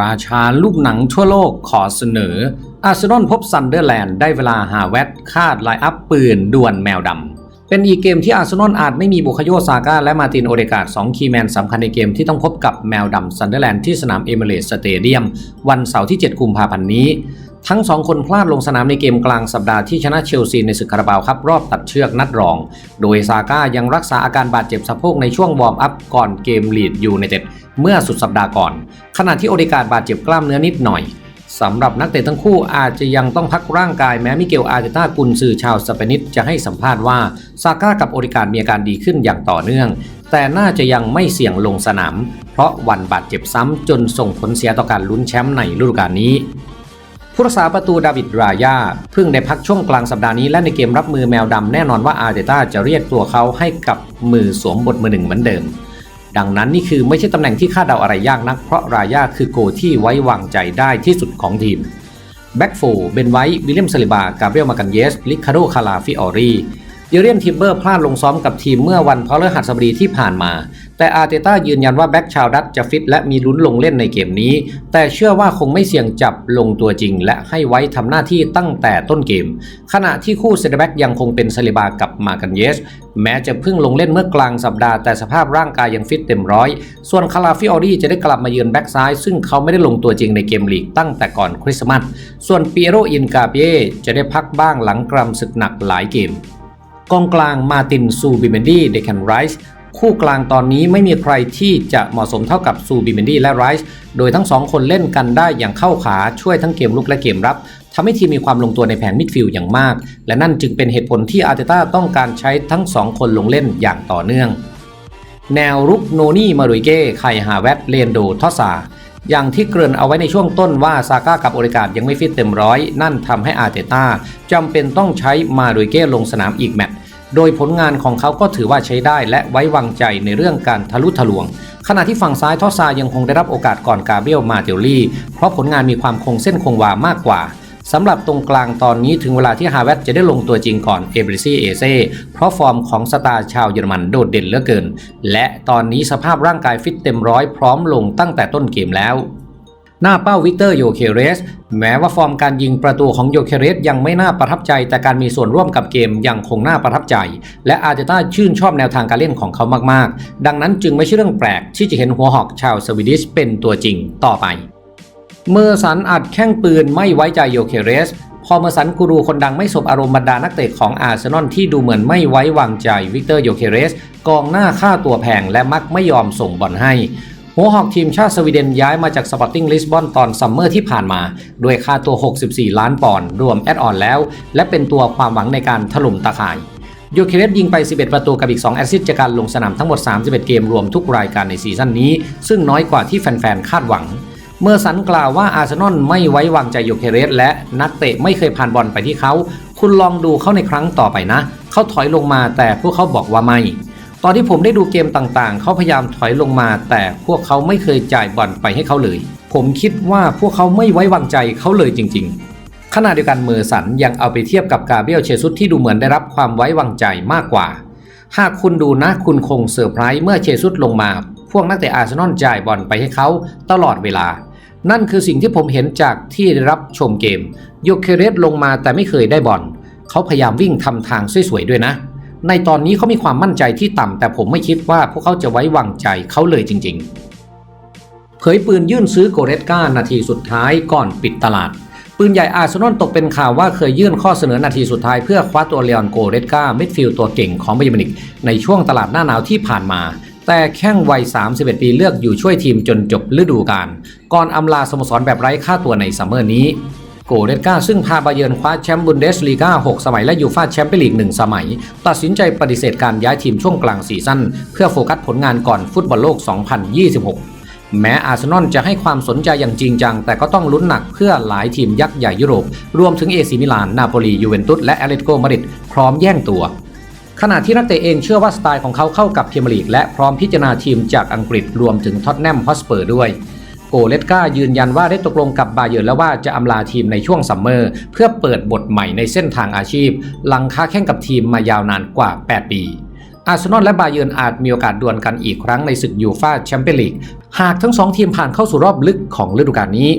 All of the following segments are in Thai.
ราชาลูกหนังทั่วโลกขอเสนอ อาร์เซนอลพบซันเดอร์แลนด์ได้เวลาหาแวตคาดไลอัพปืนด่วนแมวดำ เป็นอีกเกมที่อาร์เซนอลอาจไม่มีบุคโยซาก้าและมาตินโอเดกาดสองคีแมนสำคัญในเกมที่ต้องพบกับแมวดำซันเดอร์แลนด์ที่สนามเอเมเรตสเตเดียม วันเสาร์ที่ 7 กุมภาพันธ์นี้ ทั้งสองคนพลาดลงสนามในเกมกลางสัปดาห์ที่ชนะเชลซีในศึกคาราบาวครับรอบตัดเชือกนัดรอง โดยซาก้ายังรักษาอาการบาดเจ็บสะโพกในช่วงวอร์มอัพก่อนเกมลีดยูไนเต็ดเมื่อสุดสัปดาห์ก่อน ขณะที่โอเดการบาดเจ็บกล้ามเนื้อนิดหน่อยสำหรับนักเตะทั้งคู่อาจจะยังต้องพักร่างกายแม้มิเกลอาร์เตต้ากุนซือชาวสเปนิสจะให้สัมภาษณ์ว่าซาก้ากับโอเดการมีอาการดีขึ้นอย่างต่อเนื่อง แต่น่าจะยังไม่เสี่ยงลงสนาม เพราะวันบาดเจ็บซ้ำจนส่งผลเสียต่อการลุ้นแชมป์ในฤดูกาลนี้ ผู้รักษาประตูดาวิดรายาเพิ่งได้พักช่วงกลางสัปดาห์นี้และในเกมรับมือแมวดำแน่นอนว่าอาร์เตต้าจะเรียกตัวเขาให้กับมือสวมบทมือหนึ่งเหมือนเดิม ดังนั้นนี่คือไม่ใช่ตำแหน่งที่คาดเดาอะไรยากนัก เพราะรายาคือโกที่ไว้วางใจได้ที่สุดของทีมแบ็กโฟเบนไวท์วิลเลียมซาลิบา กาเบรียลมากันเยส ลิคาโดคาลาฟิออรีเยเรียนทิมเบอร์พลาดลงซ้อมกับทีมเมื่อวันพฤหัสบดีที่ผ่านมา แต่อาร์เตต้ายืนยันว่าแบ็กชาวดัตจะฟิตและมีลุ้นลงเล่นในเกมนี้ แต่เชื่อว่าคงไม่เสี่ยงจับลงตัวจริง และให้ไว้ทำหน้าที่ตั้งแต่ต้นเกม ขณะที่คู่เซนเตอร์แบ็กยังคงเป็นซาลิบากับมากันเยส แม้จะเพิ่งลงเล่นเมื่อกลางสัปดาห์แต่สภาพร่างกายยังฟิตเต็มร้อย ส่วนคาราฟิออรี่จะได้กลับมาเยือนแบ็กซ้าย ซึ่งเขาไม่ได้ลงตัวจริงในเกมลีกตั้งแต่ก่อนคริสต์มาส ส่วนปีโรอินกาเปียจะได้พักบ้างหลังกรำศึกหนักหลายเกมกองกลางมาตินซูบิเมนดี้เดคันไรส์ คู่กลางตอนนี้ไม่มีใครที่จะเหมาะสมเท่ากับซูบิเมนดี้และไรส์โดยทั้งสองคนเล่นกันได้อย่างเข้าขาช่วยทั้งเกมลุกและเกมรับทำให้ทีมมีความลงตัวในแผนมิดฟิลด์อย่างมาก และนั่นจึงเป็นเหตุผลที่อาร์เตต้าต้องการใช้ทั้งสองคนลงเล่นอย่างต่อเนื่อง แนวรุกโนนี่มารุยเก้ไคฮาเวตเลนโดทอสซาอย่างที่เกริ่นเอาไว้ในช่วงต้นว่าซาก้ากับโอริกาดยังไม่ฟิตเต็มร้อย นั่นทำให้อาร์เตต้าจำเป็นต้องใช้มารุยเก้ลงสนามอีกแมตช์ โดยผลงานของเขาก็ถือว่าใช้ได้และไว้วางใจในเรื่องการทะลุทะลวง ขณะที่ฝั่งซ้ายทอซายังคงได้รับโอกาสก่อนกาเบรียลมาเตลลี่ เพราะผลงานมีความคงเส้นคงวามากกว่าสำหรับตรงกลางตอนนี้ถึงเวลาที่ฮาเวตจะได้ลงตัวจริงก่อนเอเบริซีเอเซ่เพราะฟอร์มของสตาร์ชาวเยอรมันโดดเด่นเหลือเกิน และตอนนี้สภาพร่างกายฟิตเต็มร้อยพร้อมลงตั้งแต่ต้นเกมแล้ว หน้าเป้าวิกเตอร์โยเคเรส แม้ว่าฟอร์มการยิงประตูของโยเคเรสยังไม่น่าประทับใจ แต่การมีส่วนร่วมกับเกมยังคงน่าประทับใจ และอาร์เตต้าชื่นชอบแนวทางการเล่นของเขามากๆ ดังนั้นจึงไม่ใช่เรื่องแปลกที่จะเห็นหัวหอกชาวสวีดิชเป็นตัวจริงต่อไป เมื่อสันอัดแข้งปืนไม่ไว้ใจโยเคเรสพอเมอร์สันกูรูคนดังไม่สบอารมณ์บรรดานักเตะของอาร์เซนอลที่ดูเหมือนไม่ไว้วางใจวิกเตอร์โยเคเรสกองหน้าค่าตัวแพงและมักไม่ยอมส่งบอลให้ หัวหอกทีมชาติสวีเดนย้ายมาจากสปอร์ติ้งลิสบอนตอนซัมเมอร์ที่ผ่านมา ด้วยค่าตัว 64 ล้านปอนด์รวมแอดออนแล้ว และเป็นตัวความหวังในการถล่มตาข่ายโยเคเรสยิงไป 11 ประตูกับอีก 2 แอสซิสต์จากการลงสนามทั้งหมด 31 เกมรวมทุกรายการในซีซั่นนี้ ซึ่งน้อยกว่าที่แฟนๆ คาดหวัง เมื่อสันกล่าวว่าอาร์เซนอลไม่ไว้วางใจโยเคเรสและนักเตะไม่เคยผ่านบอลไปที่เขา คุณลองดูเขาในครั้งต่อไปนะ เขาถอยลงมาแต่พวกเขาบอกว่าไม่ ตอนที่ผมได้ดูเกมต่างๆ เขาพยายามถอยลงมา แต่พวกเขาไม่เคยจ่ายบอลไปให้เขาเลย ผมคิดว่าพวกเขาไม่ไว้วางใจเขาเลยจริง ๆ ขณะเดียวกันเมอร์สันยังเอาไปเทียบกับกาเบรียลเชซุสที่ดูเหมือนได้รับความไว้วางใจมากกว่า หากคุณดูนะคุณคงเซอร์ไพรส์เมื่อเชซุสลงมา พวกนักเตะอาร์เซนอลจ่ายบอลไปให้เขาตลอดเวลา นั่นคือสิ่งที่ผมเห็นจากที่ได้รับชมเกมโยเคเรสลงมาแต่ไม่เคยได้บอลเขาพยายามวิ่งทำทางสวยๆด้วยนะ ในตอนนี้เขามีความมั่นใจที่ต่ำแต่ผมไม่คิดว่าพวกเขาจะไว้วางใจเขาเลยจริงๆ เผยปืนยื่นซื้อโกเรตกานาทีสุดท้ายก่อนปิดตลาด ปืนใหญ่อาร์เซนอลตกเป็นข่าวว่าเคยยื่นข้อเสนอนาทีสุดท้ายเพื่อคว้าตัวเลออนโกเรตกามิดฟิลด์ตัวเก่งของบเยอร์มนิกในช่วงตลาดหน้าหนาวที่ผ่านมาแต่แข้งวัย 31 ปีเลือกอยู่ช่วยทีมจนจบฤดูกาล ก่อนอำลาสโมสรแบบไร้ค่าตัวในซัมเมอร์นี้ โกเรตกาซึ่งพาบาเยิร์นคว้าแชมป์บุนเดสลีกา6 สมัยและยูฟาแชมเปี้ยนลีก 1 สมัย ตัดสินใจปฏิเสธการย้ายทีมช่วงกลางซีซั่นเพื่อโฟกัสผลงานก่อนฟุตบอลโลก 2026 แม้อาร์เซนอลจะให้ความสนใจอย่างจริงจัง แต่ก็ต้องลุ้นหนักเพื่อหลายทีมยักษ์ใหญ่ยุโรป รวมถึงเอซิมิลาน นาโปลี ยูเวนตุส และแอตเลติโกมาดริดพร้อมแย่งตัวขณะที่นักเตะเองเชื่อว่าสไตล์ของเขาเข้ากับเมียร์ลีกและพร้อมพิจารณาทีมจากอังกฤษรวมถึงท็อตแนมฮอสเปอร์ด้วย โกเลตกายืนยันว่าได้ตกลงกับบาเยิร์แล้วว่าจะอำลาทีมในช่วงซัมเมอร์ เพื่อเปิดบทใหม่ในเส้นทางอาชีพ หลังค้าแข่งกับทีมมายาวนานกว่า 8 ปีอาร์เซนอลและบาเยิร์นอาจมีโอกาสดวลกันอีกครั้งในศึกยูฟ่าแชมเปี้ยนลีก หากทั้งสองทีมผ่านเข้าสู่รอบลึกของฤดูกาลนี้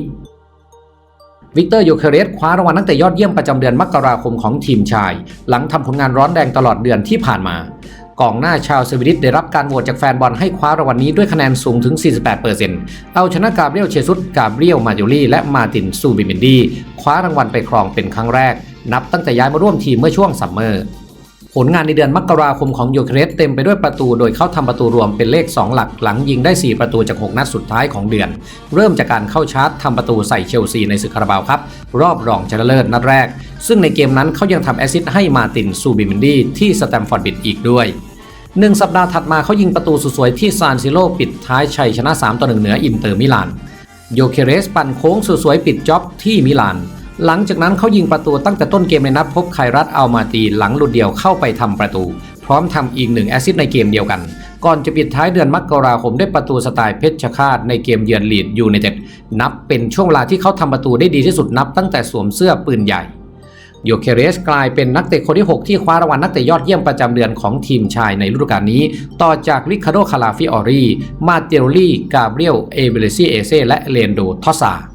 วิกเตอร์โยเคเรสคว้ารางวัลนักเตะยอดเยี่ยมประจำเดือนมกราคมของทีมชาย หลังทำผลงานร้อนแรงตลอดเดือนที่ผ่านมา กองหน้าชาวสวีดิชได้รับการโหวตจากแฟนบอลให้คว้ารางวัลนี้ด้วยคะแนนสูงถึง 48%เอาชนะกาเบรียลเชซุสกาเบรียลมาจิลี่และมาตินซูบิเมนดีคว้ารางวัลไปครองเป็นครั้งแรก นับตั้งแต่ย้ายมาร่วมทีมเมื่อช่วงซัมเมอร์ ผลงานในเดือนมกราคมของโยเคเรสเต็มไปด้วยประตูโดยเข้าทำประตูรวมเป็นเลข 2 หลักหลังยิงได้ 4 ประตูจาก 6 นัดสุดท้ายของเดือน เริ่มจากการเข้าชาร์จทำประตูใส่เชลซีในศึกคาราบาวครับ รอบรองชนะเลิศนัดแรก ซึ่งในเกมนั้นเขายังทำแอซิสให้มาตินซูบิมินดีที่สแตมฟอร์ดบิดอีกด้วยหนึ่งสัปดาห์ถัดมาเขายิงประตูสุดสวยที่ซานซิโรปิดท้ายชัยชนะ3ต่อ1เหนืออินเตอร์มิลานโยเคเรสปั่นโค้งสุดสวยปิดจ็อบที่มิลาน หลังจากนั้นเขายิงประตูตั้งแต่ต้นเกมในนัดพบไครัตอัลมาตีหลังหลุดเดียวเข้าไปทำประตู พร้อมทำอีกหนึ่งแอซิสในเกมเดียวกัน ก่อนจะปิดท้ายเดือนมกราคมด้วยประตูสไตล์เพชรฆาตในเกมเยือนลีดยูไนเต็ดนับเป็นช่วงเวลาที่เขาทำประตูได้ดีที่สุดนับตั้งแต่สวมเสื้อปืนใหญ่โยเคเรสกลายเป็นนักเตะคนที่ 6 ที่คว้ารางวัลนักเตะยอดเยี่ยมประจำเดือนของทีมชายในฤดูกาลนี้ ต่อจากริคาโด คาลาฟิออรี มาเตโรลีกาเบรียล เอเบเลซีเอเซ และเลนโด ทอสซา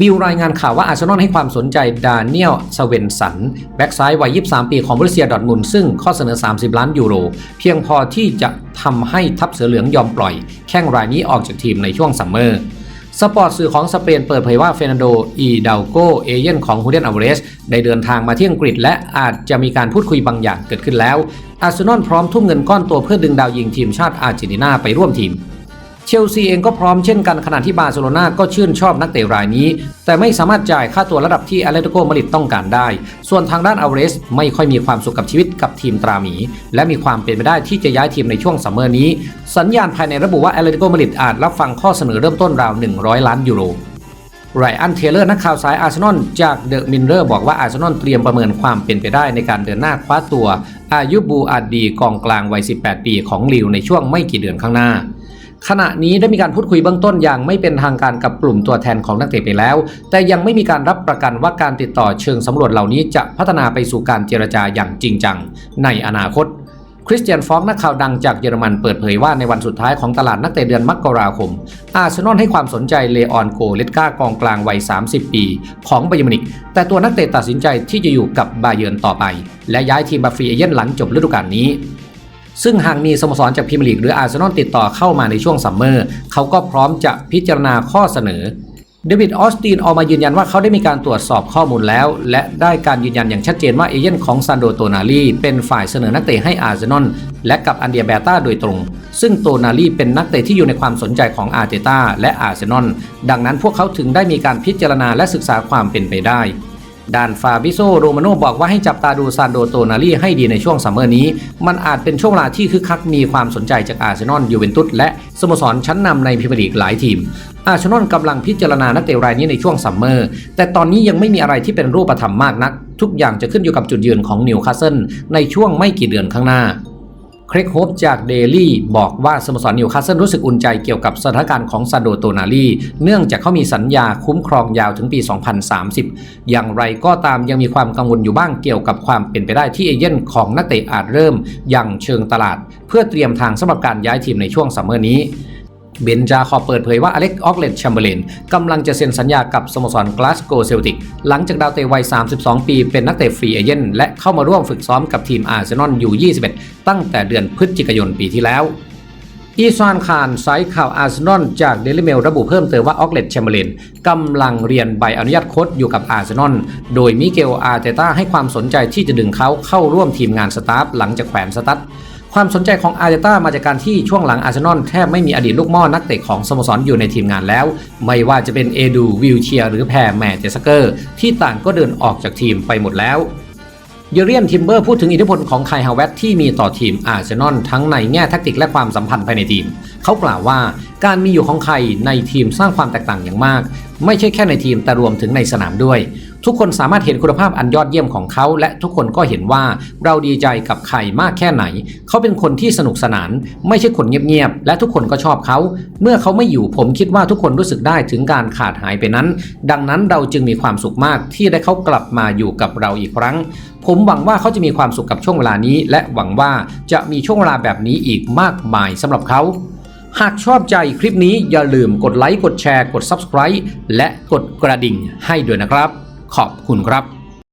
บิลรายงานข่าวว่าอาร์เซนอลให้ความสนใจดาเนียลสเวนสัน แบ็กซ้ายวัย 23 ปีของบริเซียดอทมุนซึ่งข้อเสนอ 30 ล้านยูโร เพียงพอที่จะทำให้ทัพเสือเหลืองยอมปล่อย แข้งรายนี้ออกจากทีมในช่วงซัมเมอร์สปอร์ตสื่อของสเปนเปิดเผยว่าเฟรนันโด อีดาโก เอเย่นของฮูเดนอัลเวเรส ได้เดินทางมาที่อังกฤษ และอาจจะมีการพูดคุยบางอย่างเกิดขึ้นแล้ว อาร์เซนอลพร้อมทุ่มเงินก้อนตัวเพื่อดึงดาวยิงทีมชาติอาร์เจนตินาไปร่วมทีม เชลซีเองก็พร้อมเช่นกันขณะที่บาร์เซโลนาก็ชื่นชอบนักเตะรายนี้ แต่ไม่สามารถจ่ายค่าตัวระดับที่อเลติโกมาริดต้องการได้ ส่วนทางด้านอัลเวรสไม่ค่อยมีความสุขกับชีวิตกับทีมตราหมี และมีความเป็นไปได้ที่จะย้ายทีมในช่วงซัมเมอร์นี้ สัญญาณภายในระบุว่าอเลติโกมาริดอาจรับฟังข้อเสนอเริ่มต้นราว 100 ล้านยูโรไรอันเทเลอร์นักข่าวสายอาร์เซนอลจากเดอะมินเรอร์บอกว่าอาร์เซนอลเตรียมประเมินความเป็นไปได้ในการเดินหน้าคว้าตัว อายุบูอาดีกองกลางวัย 18 ปีของลิวในช่วงไม่กี่เดือนข้างหน้า ขณะนี้ได้มีการพูดคุยเบื้องต้นอย่างไม่เป็นทางการกับกลุ่มตัวแทนของนักเตะไปแล้ว แต่ยังไม่มีการรับประกันว่าการติดต่อเชิงสำรวจเหล่านี้จะพัฒนาไปสู่การเจรจาอย่างจริงจังในอนาคตคริสเตียนฟอกนักข่าวดังจากเยอรมันเปิดเผยว่าในวันสุดท้ายของตลาดนักเตะเดือนมกราคม อาร์เซนอลให้ความสนใจเลออนโกเลตกากองกลางวัย 30 ปี ของไบเยมินิก แต่ตัวนักเตะตัดสินใจที่จะอยู่กับบาเยิร์นต่อไป และย้ายทีมบาฟรีเอเย่นหลังจบฤดูกาลนี้ ซึ่งหากมีสโมสรจากพรีเมียร์ลีกหรืออาร์เซนอลติดต่อเข้ามาในช่วงซัมเมอร์เขาก็พร้อมจะพิจารณาข้อเสนอเดวิดออสตินออกมายืนยันว่าเขาได้มีการตรวจสอบข้อมูลแล้ว และได้การยืนยันอย่างชัดเจนว่าเอเย่นของซานโดโตนาลีเป็นฝ่ายเสนอนักเตะให้อาร์เซนอลและกับอันเดียเบต้าโดยตรง ซึ่งโตนาลีเป็นนักเตะที่อยู่ในความสนใจของอาร์เตต้าและอาร์เซนอลดังนั้นพวกเขาถึงได้มีการพิจารณาและศึกษาความเป็นไปได้ ด้านฟาบิโซโรมาโนบอกว่าให้จับตาดูซานโดโตนาลีให้ดีในช่วงซัมเมอร์นี้ มันอาจเป็นช่วงเวลาที่คึกคักมีความสนใจจากอาร์เซนอลยูเวนตุสและสโมสรชั้นนำในพรีเมียร์ลีกหลายทีม อาร์เซนอลกำลังพิจารณานักเตะรายนี้ในช่วงซัมเมอร์ แต่ตอนนี้ยังไม่มีอะไรที่เป็นรูปธรรมมากนัก ทุกอย่างจะขึ้นอยู่กับจุดยืนของนิวคาสเซิลในช่วงไม่กี่เดือนข้างหน้า ครกโฮปจากเดลี่บอกว่าสโมสรนิวคาสเซิลรู้สึกอุ่นใจเกี่ยวกับสถานการณ์ของซานโดโตนาลีเนื่องจากเขามีสัญญาคุ้มครองยาวถึงปี 2030 อย่างไรก็ตามยังมีความกังวลอยู่บ้างเกี่ยวกับความเป็นไปได้ที่เอเย่นของนักเตะอาจเริ่มอย่างเชิงตลาด เพื่อเตรียมทางสำหรับการย้ายทีมในช่วงซัมเมอร์นี้ เบนจาขอเปิดเผยว่าอเล็กออกเลตแชมเบอร์เลนกำลังจะเซ็นสัญญากับสโมสรกลาสโกเซลติกหลังจากดาวเตะวัย 32 ปีเป็นนักเตะฟรีเอเย่นและเข้ามาร่วมฝึกซ้อมกับทีมอาร์เซนอลอยู่ 21 ตั้งแต่เดือนพฤศจิกายนปีที่แล้วอีซานคารไซข่าวอาร์เซนอลจากเดลิเมลระบุเพิ่มเติมว่าออกเลตแชมเบอร์เลนกำลังเรียนใบอนุญาตโค้ชอยู่กับอาร์เซนอลโดยมิเกลอาร์เตต้าให้ความสนใจที่จะดึงเขาเข้าร่วมทีมงานสตาฟหลังจากแขวนสตั๊ด ความสนใจของอาร์เตต้ามาจากการที่ช่วงหลังอาร์เซนอลแทบไม่มีอดีตลูกม่อนักเตะของสโมสรอยู่ในทีมงานแล้ว ไม่ว่าจะเป็นเอดูวิลเชียหรือแพรแมนเจสเกอร์ ที่ต่างก็เดินออกจากทีมไปหมดแล้วเยเรียนทิมเบอร์พูดถึงอิทธิพลของไคฮาวเวตที่มีต่อทีมอาร์เซนอลทั้งในแง่แทคติกและความสัมพันธ์ภายในทีม เขากล่าวว่าการมีอยู่ของใคในทีมสร้างความแตกต่างอย่างมาก ไม่ใช่แค่ในทีมแต่รวมถึงในสนามด้วย ทุกคนสามารถเห็นคุณภาพอันยอดเยี่ยมของเขา และทุกคนก็เห็นว่าเราดีใจกับไข่มากแค่ไหน เขาเป็นคนที่สนุกสนาน ไม่ใช่คนเงียบๆและทุกคนก็ชอบเขา เมื่อเขาไม่อยู่ผมคิดว่าทุกคนรู้สึกได้ถึงการขาดหายไปนั้น ดังนั้นเราจึงมีความสุขมากที่ได้เขากลับมาอยู่กับเราอีกครั้ง ผมหวังว่าเขาจะมีความสุขกับช่วงเวลานี้ และหวังว่าจะมีช่วงเวลาแบบนี้อีกมากมายสำหรับเขาหากชอบใจคลิปนี้อย่าลืมกดไลค์ กดแชร์ กด Subscribe และกดกระดิ่งให้ด้วยนะครับ ขอบคุณครับ